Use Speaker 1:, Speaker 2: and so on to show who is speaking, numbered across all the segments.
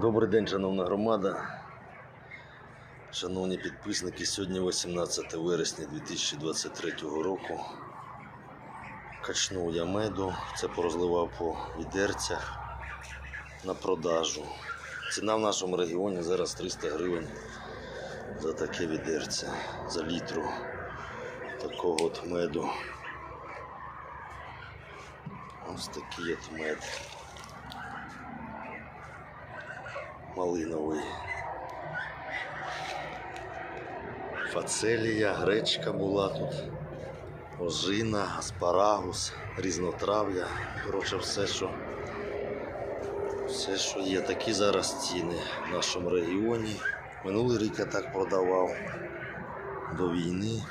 Speaker 1: Добрий день, шановна громада. Шановні підписники, сьогодні 18 вересня 2023 року. Качнув я меду, це порозливав по відерцях на продажу. Ціна в нашому регіоні зараз 300 гривень за таке відерце, за літру такого от меду. Ось такий от мед. Малиновий. Фацелія, гречка була тут, ожина, аспарагус, різнотрав'я. Коротше, все, що, все, що є. Такі зараз ціни в нашому регіоні. Минулий рік я так продавав до війни.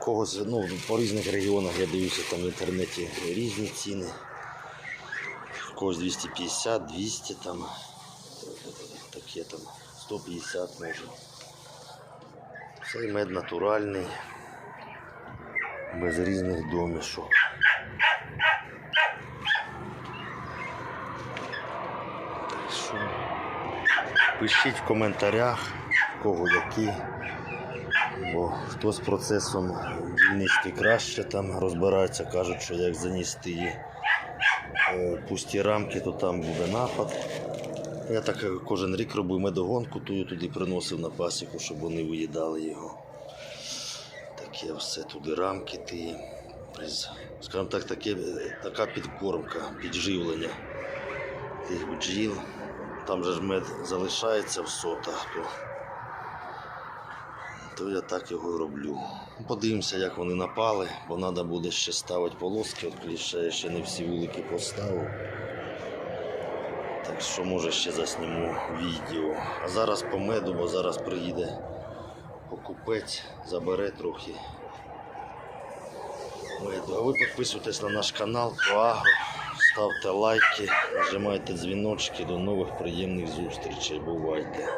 Speaker 1: Когось, ну, по різних регіонах я дивлюся там в інтернеті різні ціни. Когось 250, 200 там, таке там, 150 може. Цей мед натуральний, без різних домішок. Пишіть в коментарях, в кого які. Бо хто з процесом дільнички краще там розбирається, кажуть, що як занести е, пусті рамки, то там буде напад. Я так е, кожен рік робив медогонку, ту туди приносив на пасіку, щоб вони виїдали його. Таке все туди рамки. Із, Скажімо так, таке, е, така підкормка, підживлення тих бджіл. Там же ж мед залишається в сотах, то, то я так його роблю. Подивимося, як вони напали, бо треба буде ще ставити полоски, от кліше ще не всі вулики поставив. Так що може ще засніму відео. А зараз по меду, бо зараз приїде покупець, забере трохи меду. А ви підписуйтесь на наш канал Коагро, ставте лайки, нажимайте дзвіночки. До нових приємних зустрічей. Бувайте!